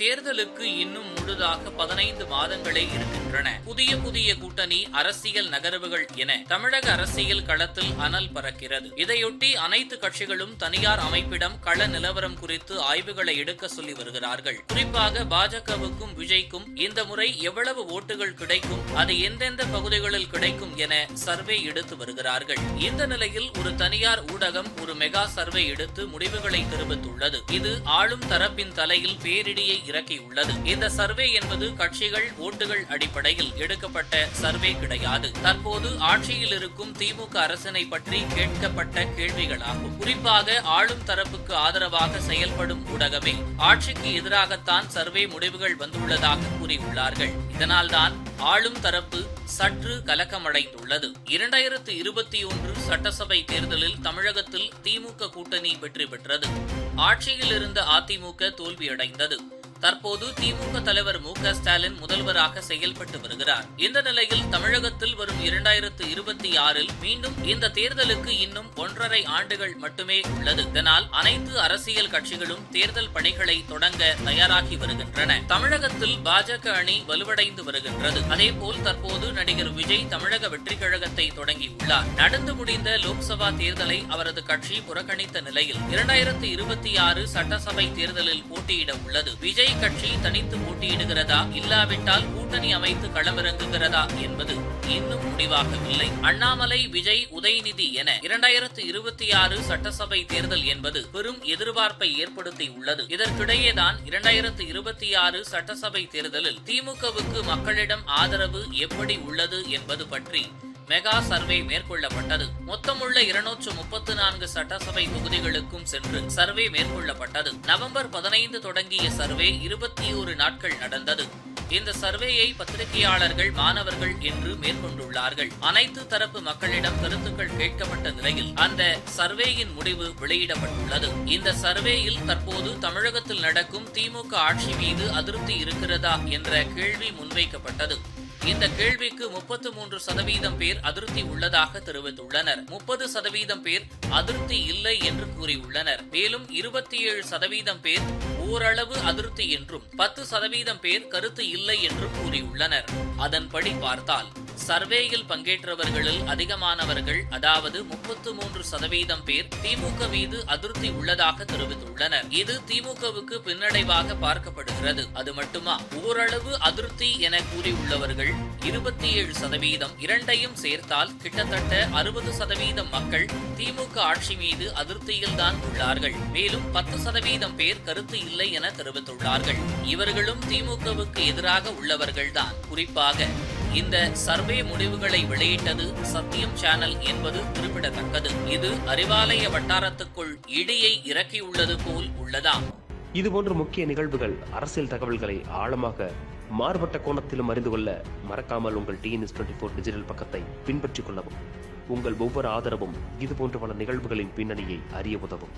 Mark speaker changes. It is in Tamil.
Speaker 1: தேர்தலுக்கு இன்னும் முழுதாக பதினைந்து மாதங்களே இருக்கின்றன. புதிய புதிய கூட்டணி அரசியல் நகர்வுகள் என தமிழக அரசியல் களத்தில் அனல் பறக்கிறது. இதையொட்டி அனைத்து கட்சிகளும் தனியார் அமைப்பிடம் கள நிலவரம் குறித்து ஆய்வுகளை எடுக்க சொல்லி வருகிறார்கள். குறிப்பாக பாஜகவுக்கும் விஜய்க்கும் இந்த முறை எவ்வளவு ஓட்டுகள் கிடைக்கும் அது எந்தெந்த பகுதிகளில் கிடைக்கும் என சர்வே எடுத்து வருகிறார்கள். இந்த நிலையில் ஒரு தனியார் ஊடகம் ஒரு மெகா சர்வே எடுத்து முடிவுகளை தெரிவித்துள்ளது. இது ஆளும் தரப்பின் தலையில் பேரிடியை இறக்கியுள்ளது இந்த சர்வே என்பது கட்சிகள் ஓட்டுகள் அடிப்படையில் எடுக்கப்பட்ட சர்வே கிடையாது. தற்போது ஆட்சியில் இருக்கும் திமுக அரசினை பற்றி கேட்கப்பட்ட கேள்விகளாகும். குறிப்பாக ஆளும் தரப்புக்கு ஆதரவாக செயல்படும் ஊடகமே ஆட்சிக்கு எதிராகத்தான் சர்வே முடிவுகள் வந்துள்ளதாக கூறியுள்ளார்கள். இதனால்தான் ஆளும் தரப்பு சற்று கலக்கமடைந்துள்ளது. இரண்டாயிரத்து இருபத்தி ஒன்று சட்டசபை தேர்தலில் தமிழகத்தில் திமுக கூட்டணி வெற்றி பெற்றது. ஆட்சியில் இருந்த அதிமுக தோல்வியடைந்தது. தற்போது திமுக தலைவர் மு க ஸ்டாலின் முதல்வராக செயல்பட்டு வருகிறார். இந்த நிலையில் தமிழகத்தில் வரும் இரண்டாயிரத்து இருபத்தி ஆறில் மீண்டும் இந்த தேர்தலுக்கு இன்னும் ஒன்றரை ஆண்டுகள் மட்டுமே உள்ளது. இதனால் அனைத்து அரசியல் கட்சிகளும் தேர்தல் பணிகளை தொடங்க தயாராகி வருகின்றன. தமிழகத்தில் பாஜக அணி வலுவடைந்து வருகின்றது. அதேபோல் தற்போது நடிகர் விஜய் தமிழக வெற்றிக் கழகத்தை தொடங்கியுள்ளார். நடந்து முடிந்த லோக்சபா தேர்தலை அவரது கட்சி புறக்கணித்த நிலையில் இரண்டாயிரத்து இருபத்தி ஆறு சட்டசபை தேர்தலில் போட்டியிட உள்ளது. விஜய் கட்சி தனித்து போட்டியிடுகிறதா? இல்லாவிட்டால் கூட்டணி அமைத்து களமிறங்குகிறதா? என்பது இன்னும் முடிவாகவில்லை. அண்ணாமலை விஜய் உதயநிதி என இரண்டாயிரத்து இருபத்தி ஆறு சட்டசபை தேர்தல் என்பது பெரும் எதிர்பார்ப்பை ஏற்படுத்தி உள்ளது. இதற்கிடையேதான் இரண்டாயிரத்து இருபத்தி ஆறு சட்டசபை தேர்தலில் திமுகவுக்கு மக்களிடம் ஆதரவு எப்படி உள்ளது என்பது பற்றி மெகா சர்வே மேற்கொள்ளப்பட்டது. மொத்தமுள்ள இருநூற்று முப்பத்து நான்கு சட்டசபை தொகுதிகளுக்கும் சென்று சர்வே மேற்கொள்ளப்பட்டது. நவம்பர் பதினைந்து தொடங்கிய சர்வே இருபத்தி ஒரு நாட்கள் நடந்தது. இந்த சர்வேயை பத்திரிகையாளர்கள் மாணவர்கள் என்று மேற்கொண்டுள்ளார்கள். அனைத்து தரப்பு மக்களிடம் கருத்துக்கள் கேட்கப்பட்ட நிலையில் அந்த சர்வேயின் முடிவு வெளியிடப்பட்டுள்ளது. இந்த சர்வேயில் தற்போது தமிழகத்தில் நடக்கும் திமுக ஆட்சி மீது அதிருப்தி இருக்கிறதா என்ற கேள்வி முன்வைக்கப்பட்டது. இந்த கேள்விக்கு முப்பத்து மூன்று சதவீதம் பேர் அதிருப்தி உள்ளதாக தெரிவித்துள்ளனர். முப்பது சதவீதம் பேர் அதிருப்தி இல்லை என்று கூறியுள்ளனர். மேலும் இருபத்தி ஏழு சதவீதம் பேர் ஓரளவு அதிருப்தி என்றும் பத்து சதவீதம் பேர் கருத்து இல்லை என்றும் கூறியுள்ளனர். அதன்படி பார்த்தால் சர்வேயில் பங்கேற்றவர்களில் அதிகமானவர்கள் அதாவது முப்பத்து மூன்று சதவீதம் பேர் திமுக மீது அதிருப்தி உள்ளதாக தெரிவித்துள்ளனர். இது திமுகவுக்கு பின்னடைவாக பார்க்கப்படுகிறது. அது மட்டுமா? ஓரளவு அதிருப்தி என கூறியுள்ளவர்கள் இருபத்தி ஏழு சதவீதம் இரண்டையும் சேர்த்தால் கிட்டத்தட்ட அறுபது சதவீதம் மக்கள் திமுக ஆட்சி மீது அதிருப்தியில்தான் உள்ளார்கள். மேலும் பத்து சதவீதம் பேர் கருத்து இல்லை என தெரிவித்துள்ளார்கள். இவர்களும் திமுகவுக்கு எதிராக உள்ளவர்கள்தான் குறிப்பாக இந்த சர்வே முடிவுகளை வெளியிட்டது சத்தியம் சேனல் என்பது குறிப்பிடத்தக்கது. இது அறிவாலய வட்டாரத்துக்குள் இடியை இறக்கியுள்ளது போல் உள்ளதாம்.
Speaker 2: இதுபோன்ற முக்கிய நிகழ்வுகள் அரசியல் தகவல்களை ஆழமாக மாறுபட்ட கோணத்திலும் அறிந்து கொள்ள மறக்காமல் உங்கள் டிஎன்எஸ் டுவெண்ட்டி ஃபோர் டிஜிட்டல் பக்கத்தை பின்பற்றிக் கொள்ளவும். உங்கள் ஒவ்வொரு ஆதரவும் இதுபோன்ற பல நிகழ்வுகளின் பின்னணியை அறிய உதவும்.